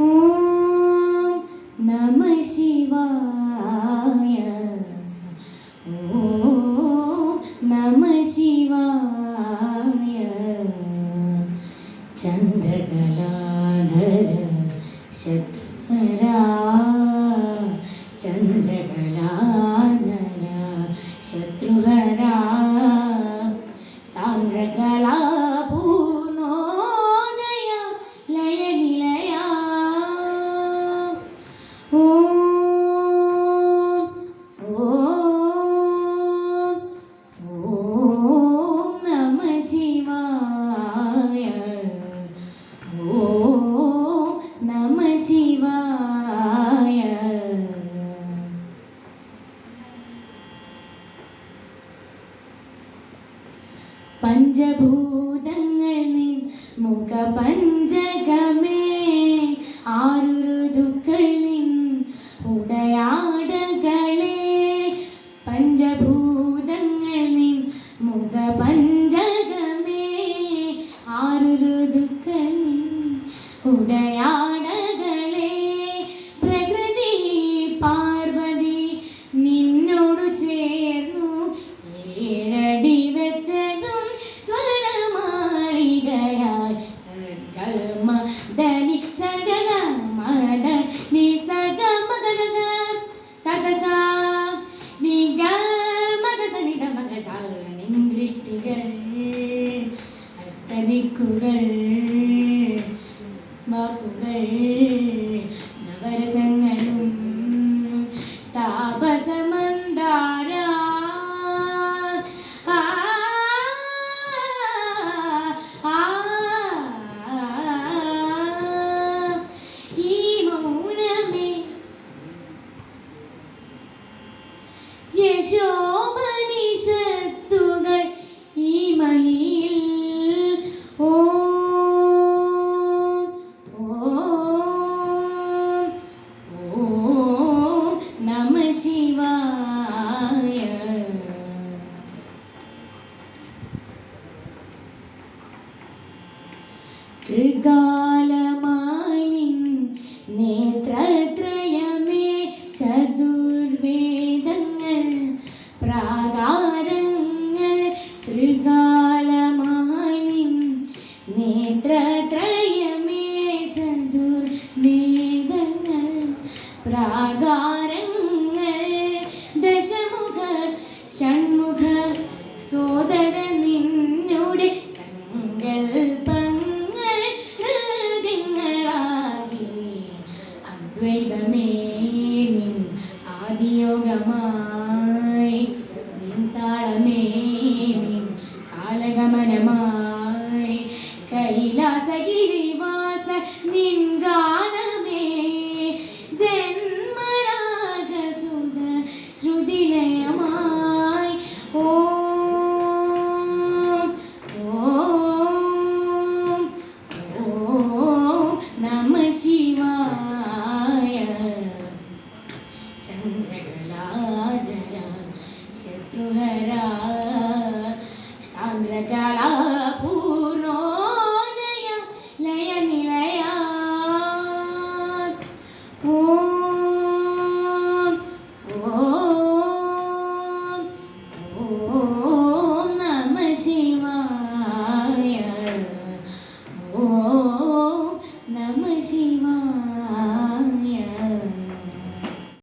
ഓം നമ ശിവായ. ഓം നമ ശിവായ. ചന്ദ്രകലാധര ശത്രുഹരാ. ചന്ദ്രകലാ പഞ്ചഭൂതങ്ങൾ നിൻ മുഖ പഞ്ചകമേ സൃഷ്ടികൾ അസ്തമിക്കുകൾ വാക്കുകൾ തൃകാലമാലിൻ നേത്രത്രയമേ ചതുർവേദങ്ങൾ പ്രാകാരങ്ങൾ തൃകാലമാലിൻ നേത്രത്രയമേ ചതുർവേദങ്ങൾ പ്രാകാരങ്ങൾ ദശമുഖ ഷൺമുഖ कैला सगिरिवास निुतिलयमाय ॐ नम शिवाय चन्द्रकला शत्रुहरा सान्द्रकला